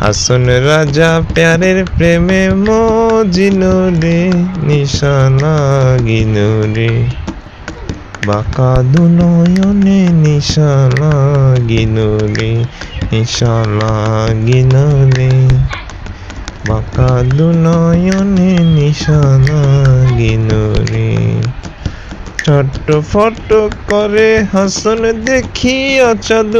হাসন রাজা প্যারের প্রেমে মজিল রে নিশা লাগিল রে বাঁকা দু নয়নে নিশা লাগিল রে নিশা লাগিল রে বাঁকা দু নয়নে নিশা লাগিল রে ছোট্ট ফটো করে হাসন দেখিয়া চাঁদ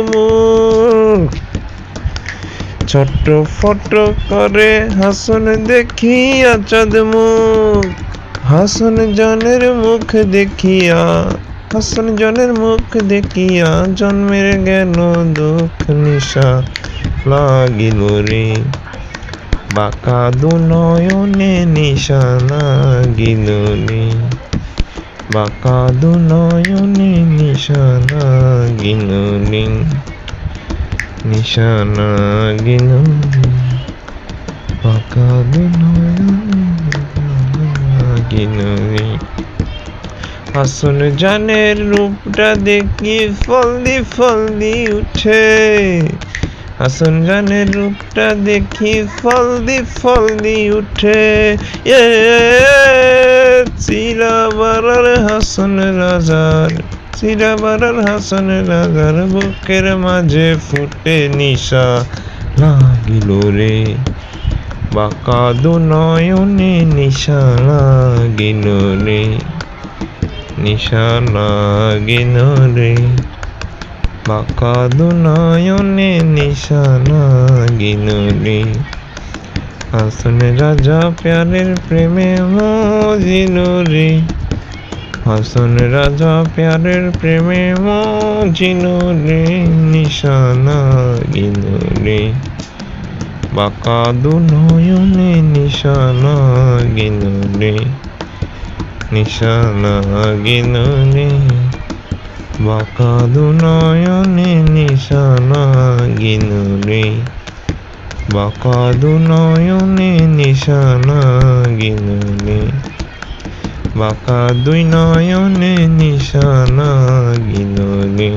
ছোট্ট ফটো করে হাসন দেখিয়া চাঁদ মুখ হাসন জনের মুখ দেখিয়া, হাসন জনের মুখ দেখিয়া জন্মের গেল দুঃখ নিশা লাগিল রে বাঁকা দু নয়নে নিশা লাগিল রে বাঁকা দু নয়নে নিশা লাগিল রে নিশা লাগিল রে বাঁকা দু নয়নে লাগিল রে হাসন জানের রূপটা দেখি, ফলদি ফলদি উঠে। হাসন জানের রূপটা দেখি, ফলদি ফলদি উঠে। এ চিরাবারার হাসন রাজার চিরাবারার হাসন রাজার বুকের মাঝে ফুটে নিশা লাগিল রে। বাঁকা দু নয়নে নিশা লাগিল রে, নিশা লাগিল রে। বাঁকা দু নয়নে নিশা লাগিল রে। হাসন রাজা প্যারের প্রেমে মজিল রে হাসন রাজা প্যারের প্রেমে মজিল রে নিশা লাগিল রে বাঁকা দু নয়নে নিশা লাগিল রে নিশা লাগিল রে বাঁকা দু নয়নে নিশা লাগিল রে বাঁকা দু নয়নে নিশানা রে বাঁকা দুই নয়নে নিশানা রে